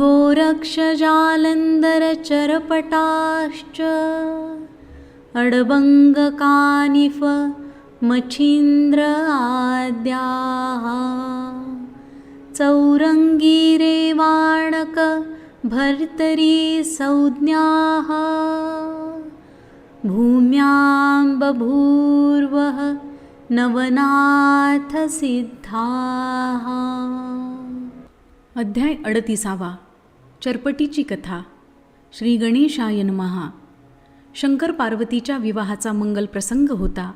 गोरक्षजालन्धरचरपटाश्च अडबङ्गकानिफ मच्छीन्द्र आद्याः चौरङ्गीरेवाणक भर्तरी संज्ञाः भूम्यां बभूर्वः नवनाथसिद्धाः। अध्याय अडतीसावा. चरपटीची कथा. श्री गणेशायन महा शंकर पार्वतीच्या विवाहाचा मंगल प्रसंग होता.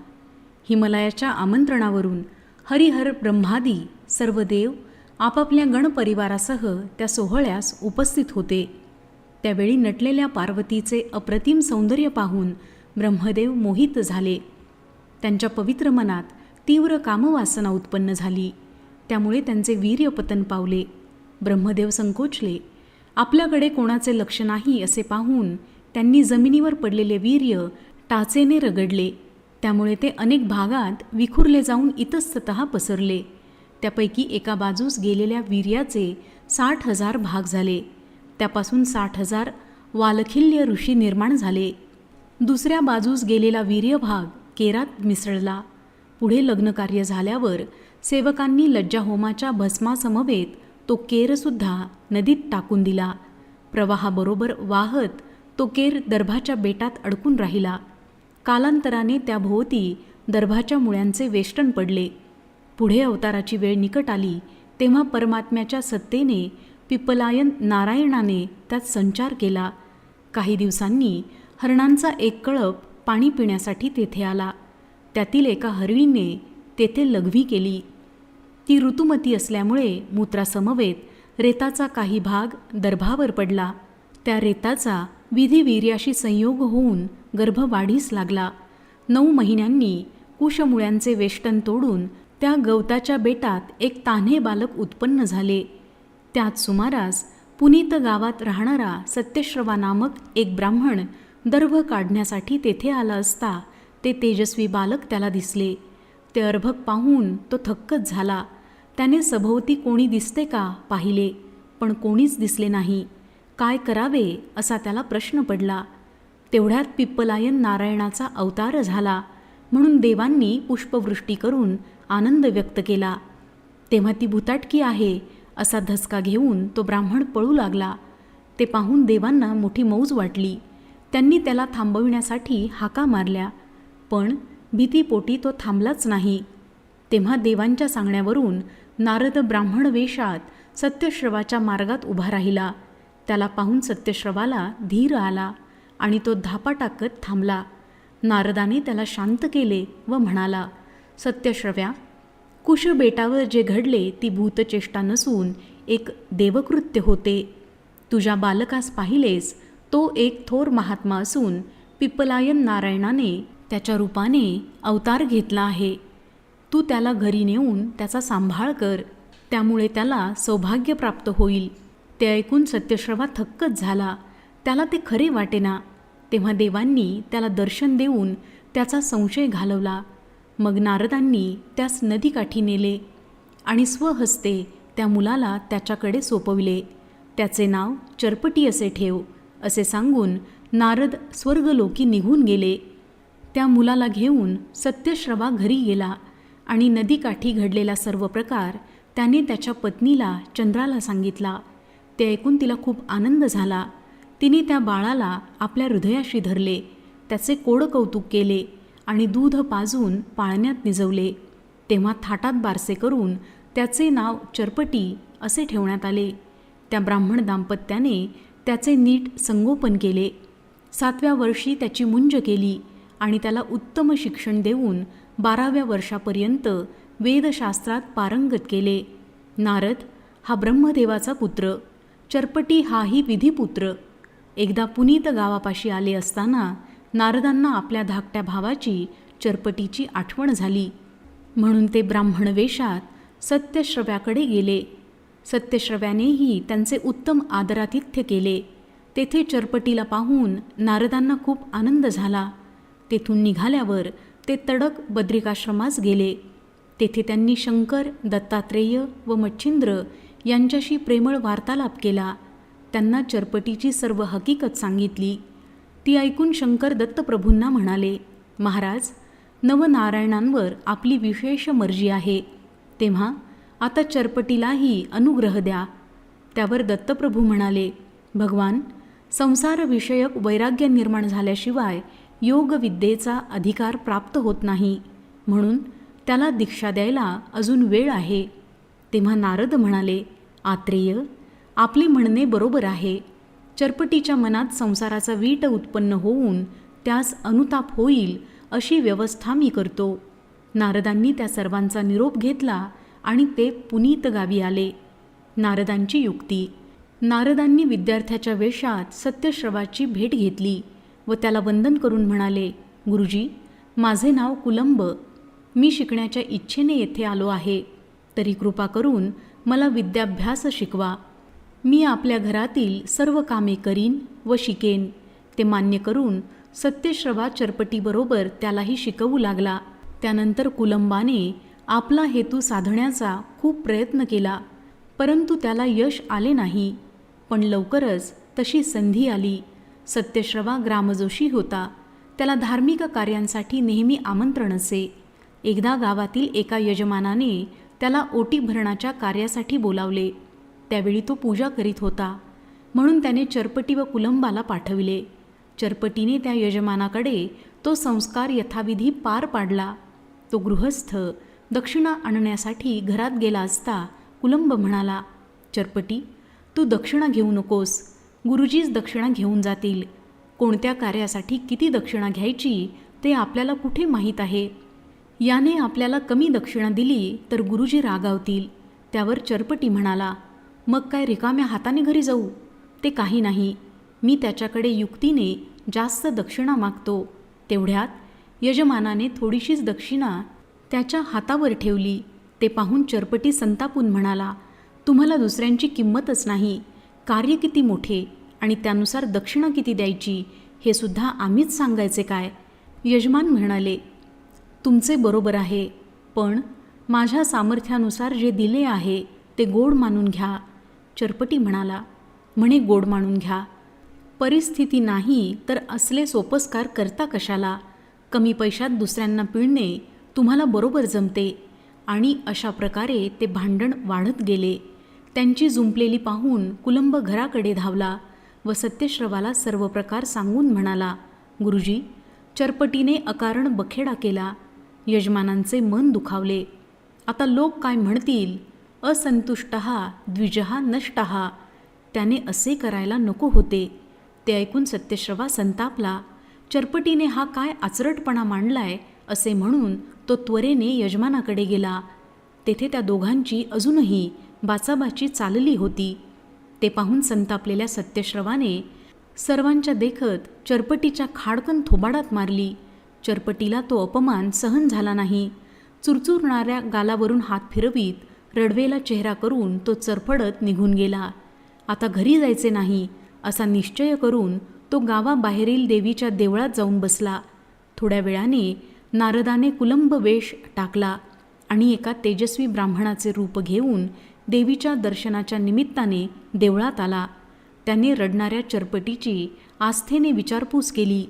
हिमालयाच्या आमंत्रणावरून हरिहर ब्रह्मादी सर्व देव आपापल्या गणपरिवारासह त्या सोहळ्यास उपस्थित होते. त्यावेळी नटलेल्या पार्वतीचे अप्रतिम सौंदर्य पाहून ब्रह्मदेव मोहित झाले. त्यांच्या पवित्र मनात तीव्र कामवासना उत्पन्न झाली. त्यामुळे त्यांचे वीर्यपतन पावले. ब्रह्मदेव संकोचले. आपल्याकडे कोणाचे लक्ष नाही असे पाहून त्यांनी जमिनीवर पडलेले वीर्य टाचेने रगडले. त्यामुळे ते अनेक भागात विखुरले जाऊन इतस्तत पसरले. त्यापैकी एका बाजूस गेलेल्या वीर्याचे साठ हजार भाग झाले. त्यापासून साठ हजार वालखिल्य ऋषी निर्माण झाले. दुसऱ्या बाजूस गेलेला वीर्यभाग केरात मिसळला. पुढे लग्नकार्य झाल्यावर सेवकांनी लज्जाहोमाच्या भस्मासमवेत तो केरसुद्धा नदीत टाकून दिला. प्रवाहाबरोबर वाहत तो केर दर्भाच्या बेटात अडकून राहिला. कालांतराने त्याभोवती दर्भाच्या मुळ्यांचे वेष्टन पडले. पुढे अवताराची वेळ निकट आली तेव्हा परमात्म्याच्या सत्तेने पिपलायन नारायणाने त्यात संचार केला. काही दिवसांनी हरणांचा एक कळप पाणी पिण्यासाठी तेथे आला. त्यातील एका हरिणीने तेथे लघवी केली. ती ऋतुमती असल्यामुळे मूत्रासमवेत रेताचा काही भाग दर्भावर पडला. त्या रेताचा विधिवीर्याशी संयोग होऊन गर्भ वाढीस लागला. नऊ महिन्यांनी कुशमुळ्यांचे वेष्टन तोडून त्या गवताच्या बेटात एक तान्हे बालक उत्पन्न झाले. त्याच सुमारास पुनीत गावात राहणारा सत्यश्रवा नामक एक ब्राह्मण दर्भ काढण्यासाठी तेथे आला असता ते तेजस्वी बालक त्याला दिसले. ते अर्भक पाहून तो थक्कच झाला. त्याने सभोवती कोणी दिसते का पाहिले पण कोणीच दिसले नाही. काय करावे असा त्याला प्रश्न पडला. तेवढ्यात पिप्पलायन नारायणाचा अवतार झाला म्हणून देवांनी पुष्पवृष्टी करून आनंद व्यक्त केला. तेव्हा ती भुताटकी आहे असा धसका घेऊन तो ब्राह्मण पळू लागला. ते पाहून देवांना मोठी मौज वाटली. त्यांनी त्याला थांबविण्यासाठी हाका मारल्या. पण भीतीपोटी तो थांबलाच नाही. तेव्हा देवांच्या सांगण्यावरून नारद ब्राह्मण वेशात सत्यश्रवाच्या मार्गात उभा राहिला. त्याला पाहून सत्यश्रवाला धीर आला आणि तो धापा टाकत थांबला. नारदाने त्याला शांत केले व म्हणाला सत्यश्रव्या कुश बेटावर जे घडले ती भूतचेष्टा नसून एक देवकृत्य होते. तुझ्या बालकास पाहिलेस तो एक थोर महात्मा असून पिप्पलायन नारायणाने त्याच्या रूपाने अवतार घेतला आहे. तू त्याला घरी नेऊन त्याचा सांभाळ कर त्यामुळे त्याला सौभाग्य प्राप्त होईल. ते ऐकून सत्यश्रवा थक्कच झाला. त्याला ते खरे वाटेना. तेव्हा देवांनी त्याला दर्शन देऊन त्याचा संशय घालवला. मग नारदांनी त्यास नदीकाठी नेले आणि स्वहस्ते त्या मुलाला त्याच्याकडे सोपविले. त्याचे नाव चरपटी असे ठेव असे सांगून नारद स्वर्गलोकी निघून गेले. त्या मुलाला घेऊन सत्यश्रवा घरी गेला. आणि नदीकाठी घडलेला सर्व प्रकार त्याने त्याच्या पत्नीला चंद्राला सांगितला. ते ऐकून तिला खूप आनंद झाला. तिने त्या बाळाला आपल्या हृदयाशी धरले. त्याचे कोड कौतुक केले आणि दूध पाजून पाळण्यात निजवले. तेव्हा थाटात बारसे करून त्याचे नाव चरपटी असे ठेवण्यात आले. त्या ब्राह्मण दाम्पत्याने त्याचे नीट संगोपन केले. सातव्या वर्षी त्याची मुंज केली आणि त्याला उत्तम शिक्षण देऊन बाराव्या वर्षापर्यंत वेदशास्त्रात पारंगत केले. नारद हा ब्रह्मदेवाचा पुत्र चरपटी हाही विधिपुत्र. एकदा पुनीत गावापाशी आले असताना नारदांना आपल्या धाकट्या भावाची चरपटीची आठवण झाली. म्हणून ते ब्राह्मण वेशात सत्यश्रव्याकडे गेले. सत्यश्रव्यानेही त्यांचे उत्तम आदरातिथ्य केले. तेथे चरपटीला पाहून नारदांना खूप आनंद झाला. तेथून निघाल्यावर ते तडक बद्रिकाश्रमास गेले. तेथे त्यांनी शंकर दत्तात्रेय व मच्छिंद्र यांच्याशी प्रेमळ वार्तालाप केला. त्यांना चरपटीची सर्व हकीकत सांगितली. ती ऐकून शंकर दत्तप्रभूंना म्हणाले महाराज नवनारायणांवर आपली विशेष मर्जी आहे. तेव्हा आता चरपटीलाही अनुग्रह द्या. त्यावर दत्तप्रभू म्हणाले भगवान संसारविषयक वैराग्य निर्माण झाल्याशिवाय योगविद्येचा अधिकार प्राप्त होत नाही. म्हणून त्याला दीक्षा द्यायला अजून वेळ आहे. तेव्हा नारद म्हणाले आत्रेय आपले म्हणणे बरोबर आहे. चरपटीच्या मनात संसाराचा वीट उत्पन्न होऊन त्यास अनुताप होईल अशी व्यवस्था मी करतो. नारदांनी त्या सर्वांचा निरोप घेतला आणि ते पुनीत गावी आले. नारदांची युक्ती. नारदांनी विद्यार्थ्याच्या वेशात सत्यश्रवाची भेट घेतली. व त्याला वंदन करून म्हणाले गुरुजी माझे नाव कुलंब. मी शिकण्याच्या इच्छेने येथे आलो आहे. तरी कृपा करून मला विद्याभ्यास शिकवा. मी आपल्या घरातील सर्व कामे करीन व शिकेन. ते मान्य करून सत्यश्रवा चरपटीबरोबर त्यालाही शिकवू लागला. त्यानंतर कुलंबाने आपला हेतू साधण्याचा खूप प्रयत्न केला. परंतु त्याला यश आले नाही. पण लवकरच तशी संधी आली. सत्यश्रवा ग्रामजोशी होता. त्याला धार्मिक कार्यांसाठी नेहमी आमंत्रण असे. एकदा गावातील एका यजमानाने त्याला ओटी भरणाच्या कार्यासाठी बोलावले. त्यावेळी तो पूजा करीत होता. म्हणून त्याने चरपटी व कुलंबाला पाठविले. चरपटीने त्या यजमानाकडे तो संस्कार यथाविधी पार पाडला. तो गृहस्थ दक्षिणा आणण्यासाठी घरात गेला असता कुलंब म्हणाला चरपटी तू दक्षिणा घेऊ नकोस. गुरुजीच दक्षिणा घेऊन जातील. कोणत्या कार्यासाठी किती दक्षिणा घ्यायची ते आपल्याला कुठे माहीत आहे? याने आपल्याला कमी दक्षिणा दिली तर गुरुजी रागावतील. त्यावर चरपटी म्हणाला मग काय रिकाम्या हाताने घरी जाऊ? ते काही नाही. मी त्याच्याकडे युक्तीने जास्त दक्षिणा मागतो. तेवढ्यात यजमानाने थोडीशीच दक्षिणा त्याच्या हातावर ठेवली. ते पाहून चरपटी संतापून म्हणाला तुम्हाला दुसऱ्यांची किंमतच नाही. कार्य किती मोठे. आणि त्यानुसार दक्षिणा किती द्यायची हे सुद्धा आम्हीच सांगायचे काय? यजमान म्हणाले तुमचे बरोबर आहे पण माझ्या सामर्थ्यानुसार जे दिले आहे ते गोड मानून घ्या. चरपटी म्हणाला म्हणे गोड मानून घ्या. परिस्थिती नाही तर असले सोपस्कार करता कशाला? कमी पैशात दुसऱ्यांना पिळणे तुम्हाला बरोबर जमते. आणि अशा प्रकारे ते भांडण वाढत गेले. त्यांची जुंपलेली पाहून कुलंब घराकडे धावला. व सत्यश्रवाला सर्व प्रकार सांगून म्हणाला गुरुजी चरपटीने अकारण बखेडा केला. यजमानांचे मन दुखावले. आता लोक काय म्हणतील? असंतुष्ट द्विजहा नष्ट त्याने असे करायला नको होते. ते ऐकून सत्यश्रवा संतापला चरपटीने हा काय आचरटपणा मांडलाय? असे म्हणून तो त्वरेने यजमानाकडे गेला. तेथे त्या दोघांची अजूनही बाचाबाची चालली होती. ते पाहून संतापलेल्या सत्यश्रवाने सर्वांच्या देखत चरपटीच्या खाडकन थोबाडात मारली. चरपटीला तो अपमान सहन झाला नाही. चुरचुरणाऱ्या गालावरून हात फिरवीत रडवेला चेहरा करून तो चरफडत निघून गेला. आता घरी जायचे नाही असा निश्चय करून तो गावाबाहेरील देवीच्या देवळात जाऊन बसला. थोड्या वेळाने नारदाने कुलंब वेश टाकला आणि एका तेजस्वी ब्राह्मणाचे रूप घेऊन देवीच्या दर्शनाच्या निमित्ताने देवळात आला. त्याने रडणाऱ्या चरपटीची आस्थेने विचारपूस केली.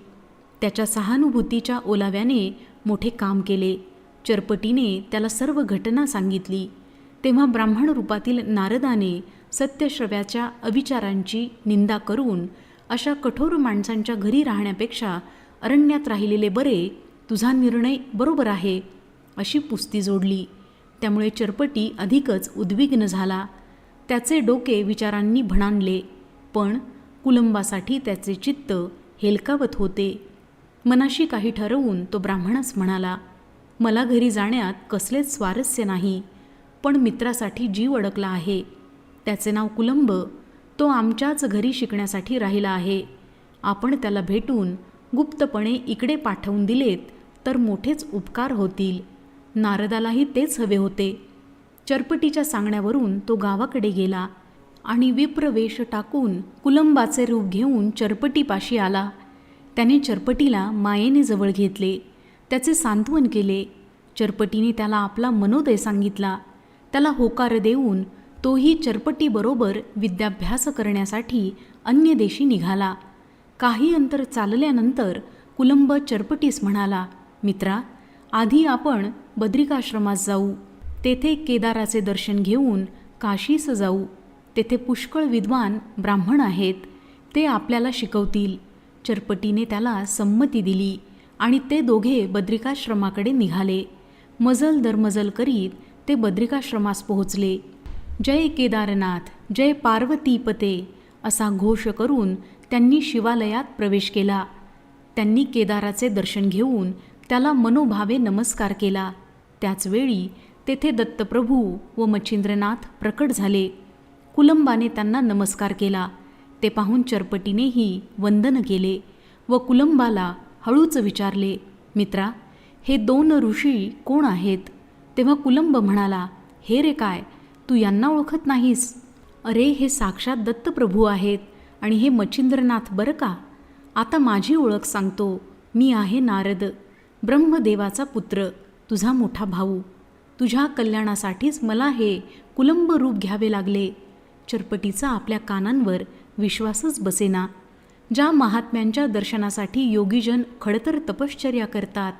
त्याच्या सहानुभूतीच्या ओलाव्याने मोठे काम केले. चरपटीने त्याला सर्व घटना सांगितली. तेव्हा ब्राह्मण रूपातील नारदाने सत्यश्रव्याच्या अविचारांची निंदा करून अशा कठोर माणसांच्या घरी राहण्यापेक्षा अरण्यात राहिलेले बरे तुझा निर्णय बरोबर आहे अशी पुस्ती जोडली. त्यामुळे चरपटी अधिकच उद्विग्न झाला. त्याचे डोके विचारांनी भणाणले पण कुलंबासाठी त्याचे चित्त हेलकावत होते. मनाशी काही ठरवून तो ब्राह्मणास म्हणाला मला घरी जाण्यात कसलेच स्वारस्य नाही पण मित्रासाठी जीव अडकला आहे. त्याचे नाव कुलंब. तो आमच्याच घरी शिकण्यासाठी राहिला आहे. आपण त्याला भेटून गुप्तपणे इकडे पाठवून दिलेत तर मोठेच उपकार होतील. नारदालाही तेच हवे होते. चरपटीच्या सांगण्यावरून तो गावाकडे गेला आणि विप्रवेश टाकून कुलंबाचे रूप घेऊन चरपटीपाशी आला. त्याने चरपटीला मायेने जवळ घेतले. त्याचे सांत्वन केले. चरपटीने त्याला आपला मनोदय सांगितला. त्याला होकार देऊन तोही चरपटीबरोबर विद्याभ्यास करण्यासाठी अन्य देशी निघाला. काही अंतर चालल्यानंतर कुलंब चरपटीस म्हणाला मित्रा आधी आपण बद्रिकाश्रमात जाऊ. तेथे केदाराचे दर्शन घेऊन काशीस जाऊ. तेथे पुष्कळ विद्वान ब्राह्मण आहेत. ते आपल्याला शिकवतील. चरपटीने त्याला संमती दिली आणि ते दोघे बद्रिकाश्रमाकडे निघाले. मजल दरमजल करीत ते बद्रिकाश्रमास पोहोचले. जय केदारनाथ जय पार्वतीपते असा घोष करून त्यांनी शिवालयात प्रवेश केला. त्यांनी केदाराचे दर्शन घेऊन त्याला मनोभावे नमस्कार केला. त्याचवेळी तेथे दत्तप्रभू व मच्छिंद्रनाथ प्रकट झाले. कुलंबाने त्यांना नमस्कार केला. ते पाहून चरपटीनेही वंदन केले व कुलंबाला हळूच विचारले मित्रा हे दोन ऋषी कोण आहेत? तेव्हा कुलंब म्हणाला हे रे काय तू यांना ओळखत नाहीस? अरे हे साक्षात दत्तप्रभू आहेत आणि हे मच्छिंद्रनाथ बरं का? आता माझी ओळख सांगतो. मी आहे नारद ब्रह्मदेवाचा पुत्र. तुझा मोठा भाऊ तुझ्या कल्याणासाठीच मला हे कुलंब रूप घ्यावे लागले. चरपटीचा आपल्या कानांवर विश्वासच बसेना. ज्या महात्म्यांच्या दर्शनासाठी योगीजन खडतर तपश्चर्या करतात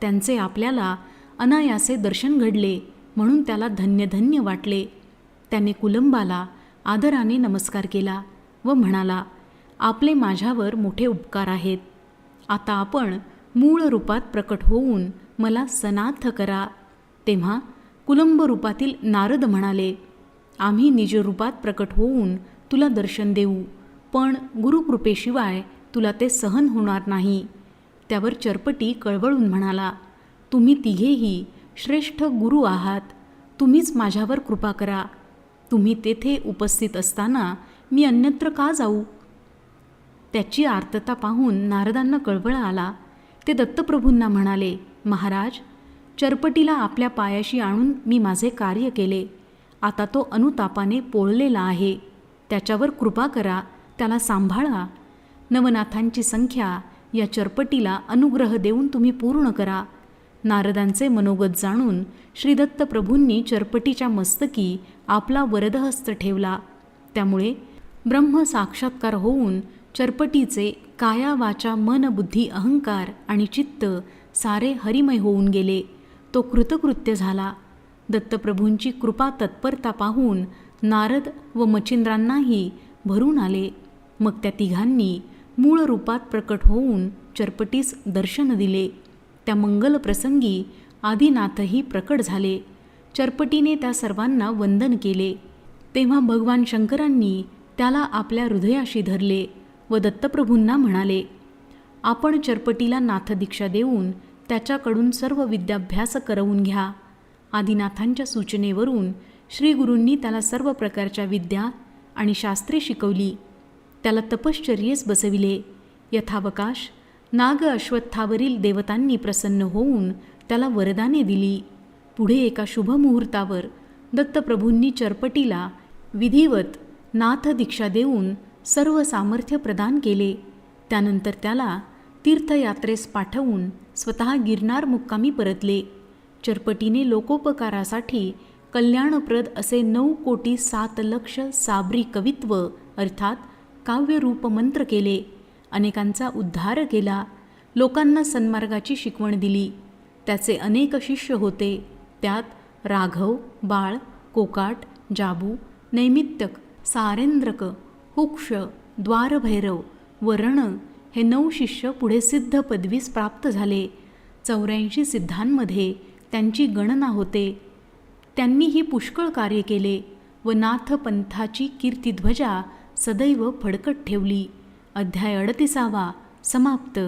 त्यांचे आपल्याला अनायासे दर्शन घडले म्हणून त्याला धन्य धन्य वाटले. त्याने कुलंबाला आदराने नमस्कार केला व म्हणाला आपले माझ्यावर मोठे उपकार आहेत. आता आपण मूळ रूपात प्रकट होऊन मला सनाथ करा. तेव्हा कुलंब रूपातील नारद म्हणाले आम्ही निजरूपात प्रकट होऊन तुला दर्शन देऊ पण गुरुकृपेशिवाय तुला ते सहन होणार नाही. त्यावर चरपटी कळवळून म्हणाला तुम्ही तिघेही श्रेष्ठ गुरु आहात. तुम्हीच माझ्यावर कृपा करा. तुम्ही तेथे उपस्थित असताना मी अन्यत्र का जाऊ? त्याची आर्तता पाहून नारदांना कळवळ आला. ते दत्तप्रभूंना म्हणाले महाराज चरपटीला आपल्या पायाशी आणून मी माझे कार्य केले. आता तो अनुतापाने पोळलेला आहे. त्याच्यावर कृपा करा त्याला सांभाळा. नवनाथांची संख्या या चरपटीला अनुग्रह देऊन तुम्ही पूर्ण करा. नारदांचे मनोगत जाणून श्रीदत्त प्रभूंनी चरपटीच्या मस्तकी आपला वरदहस्त ठेवला. त्यामुळे ब्रह्म साक्षात्कार होऊन चरपटीचे काया वाचा मन बुद्धी अहंकार आणि चित्त सारे हरिमय होऊन गेले. तो कृतकृत्य झाला. दत्तप्रभूंची कृपा तत्परता पाहून नारद व मच्छिंद्रांनाही भरून आले. मग त्या तिघांनी मूळ रूपात प्रकट होऊन चरपटीस दर्शन दिले. त्या मंगल प्रसंगी आदिनाथही प्रकट झाले. चरपटीने त्या सर्वांना वंदन केले. तेव्हा भगवान शंकरांनी त्याला आपल्या हृदयाशी धरले व दत्तप्रभूंना म्हणाले आपण चरपटीला नाथदीक्षा देऊन त्याच्याकडून सर्व विद्याभ्यास करवून घ्या. आदिनाथांच्या सूचनेवरून श्रीगुरूंनी त्याला सर्व प्रकारच्या विद्या आणि शास्त्रे शिकवली. त्याला तपश्चर्येस बसविले. यथावकाश नाग अश्वत्थावरील देवतांनी प्रसन्न होऊन त्याला वरदाने दिली. पुढे एका शुभमुहूर्तावर दत्तप्रभूंनी चरपटीला विधिवत नाथ दीक्षा देऊन सर्व सामर्थ्य प्रदान केले. त्यानंतर त्याला तीर्थयात्रेस पाठवून स्वतः गिरनार मुक्कामी परतले. चरपटीने लोकोपकारासाठी कल्याणप्रद असे नऊ कोटी सात लक्ष साबरी कवित्व अर्थात काव्यरूप मंत्र केले. अनेकांचा उद्धार केला. लोकांना सन्मार्गाची शिकवण दिली. त्याचे अनेक शिष्य होते. त्यात राघव बाळ कोकाट जाबू नैमित्तक सारेंद्रक हुक्ष द्वारभैरव वरण हे नऊ शिष्य पुढे सिद्ध पदवीस प्राप्त झाले. चौऱ्याऐंशी सिद्धांमध्ये त्यांची गणना होते. त्यांनीही पुष्कळ कार्य केले व नाथपंथाची कीर्तिध्वजा सदैव फडकत ठेवली. अध्याय अडतिसावा समाप्त.